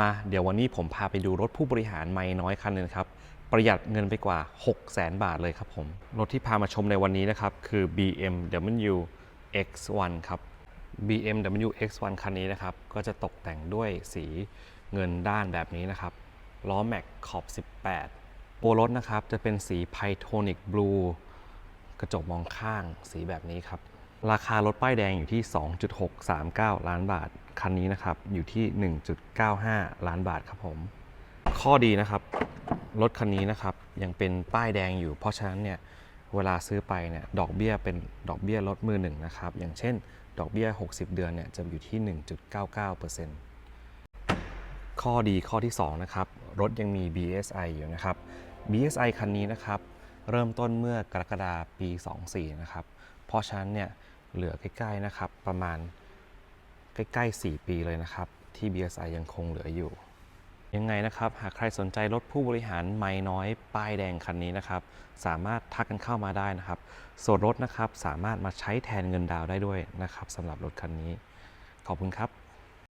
มาเดี๋ยววันนี้ผมพาไปดูรถผู้บริหารไม่น้อยคันนึงครับ ประหยัดเงินไปกว่า 6 0 0 0 0 0บาทเลยครับผม รถที่พามาชมในวันนี้นะครับ คือ BMW X1 ครับ BMW X1 คันนี้นะครับ ก็จะตกแต่งด้วยสีเงินด้านแบบนี้นะครับ ล้อแม็กขอบ 18 ตัวรถนะครับจะเป็นสีไพโทนิกบลูกระจกมองข้างสีแบบนี้ครับ ราคารถป้ายแดงอยู่ที่ 2.639 ล้านบาท คันนี้นะครับอยู่ที่ 1.95 ล้านบาทครับผม ข้อดีนะครับ รถคันนี้นะครับยังเป็นป้ายแดงอยู่ เพราะฉะนั้นเนี่ยเวลาซื้อไปเนี่ยดอกเบี้ยเป็นดอกเบี้ยลดมือหนึ่งนะครับ อย่างเช่น ดอกเบี้ย 60 เดือนเนี่ยจะอยู่ที่ 1.99%ข้อดีข้อที่ 2 นะครับ รถยังมี BSI อยู่นะครับ BSI คันนี้นะครับ เริ่มต้นเมื่อกรกฎาปี 24 นะครับ เพราะฉะนั้นเนี่ยเหลือใกล้ๆนะครับประมาณ ใกล้ๆ 4 ปีเลยนะครับ ที่ BSI ยังคงเหลืออยู่ ยังไงนะครับ หากใครสนใจรถผู้บริหารไม่น้อยป้ายแดงคันนี้นะครับ สามารถทักกันเข้ามาได้นะครับ ส่วนรถนะครับสามารถมาใช้แทนเงินดาวได้ด้วยนะครับสำหรับรถคันนี้ ขอบคุณครับ